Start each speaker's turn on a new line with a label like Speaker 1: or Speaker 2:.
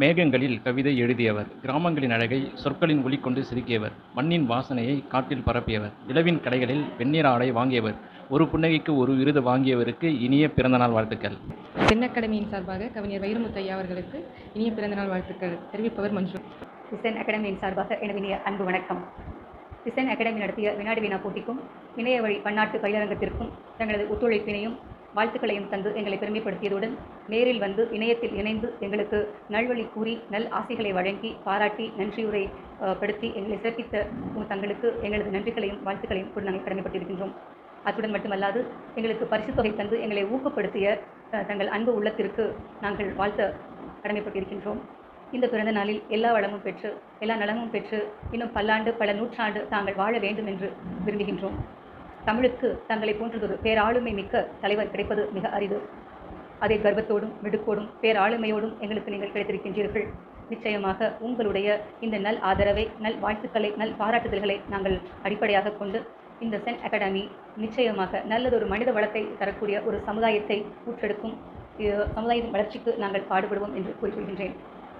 Speaker 1: மேகங்களில் கவிதை எழுதியவர் கிராமங்களின் அழகை சொற்களின் ஒளி கொண்டு செதுக்கியவர் மண்ணின் வாசனையை காட்டில் பரப்பியவர் நிலவின் கடைகளில் வெந்நீர் ஆடை வாங்கியவர் ஒரு புன்னகைக்கு ஒரு விருது வாங்கியவருக்கு இனிய பிறந்தநாள் வாழ்த்துக்கள்.
Speaker 2: சென் அகாடமியின் சார்பாக கவிஞர் வைரமுத்தையா அவர்களுக்கு இனிய பிறந்தநாள் வாழ்த்துக்கள் தெரிவிப்பவர் மஞ்சு.
Speaker 3: விசன் அகாடமியின் சார்பாக எனது இனிய அன்பு வணக்கம். விசன் அகாடமி நடத்திய வினாடி வினா போட்டிக்கும் இணைய வழி பன்னாட்டு பயிலரங்கத்திற்கும் தங்களது ஒத்துழைப்பினையும் வாழ்த்துக்களையும் தந்து எங்களை பெருமைப்படுத்தியதுடன் நேரில் வந்து இணையத்தில் இணைந்து எங்களுக்கு நல்வழி கூறி நல் ஆசைகளை வழங்கி பாராட்டி நன்றியுரை படுத்தி எங்களை சிறப்பித்த தங்களுக்கு எங்களது நன்றிகளையும் வாழ்த்துக்களையும் கூட நாங்கள் கடமைப்பட்டிருக்கின்றோம். அத்துடன் மட்டுமல்லாது எங்களுக்கு பரிசு தொகை தந்து எங்களை ஊக்கப்படுத்திய தங்கள் அன்பு உள்ளத்திற்கு நாங்கள் வாழ்த்த கடமைப்பட்டிருக்கின்றோம். இந்த பிறந்த நாளில் எல்லா வளமும் பெற்று எல்லா நலமும் பெற்று இன்னும் பல்லாண்டு பல நூற்றாண்டு தாங்கள் வாழ வேண்டும் என்று விரும்புகின்றோம். தமிழுக்கு தங்களை போன்றதொரு பேராளுமை மிக்க தலைவர் கிடைப்பது மிக அரிது. அதே கர்வத்தோடும் மிடுக்கோடும் பேராளுமையோடும் எங்களுக்கு நீங்கள் கிடைத்திருக்கின்றீர்கள். நிச்சயமாக உங்களுடைய இந்த நல் ஆதரவை நல் வாழ்த்துக்களை நல் பாராட்டுதல்களை நாங்கள் அடிப்படையாக கொண்டு இந்த சென் அகாடமி நிச்சயமாக நல்லதொரு மனித வளத்தை தரக்கூடிய ஒரு சமுதாயத்தை ஊற்றெடுக்கும் சமுதாயத்தின் வளர்ச்சிக்கு நாங்கள் பாடுபடுவோம் என்று கூறிக்கொள்கின்றேன்.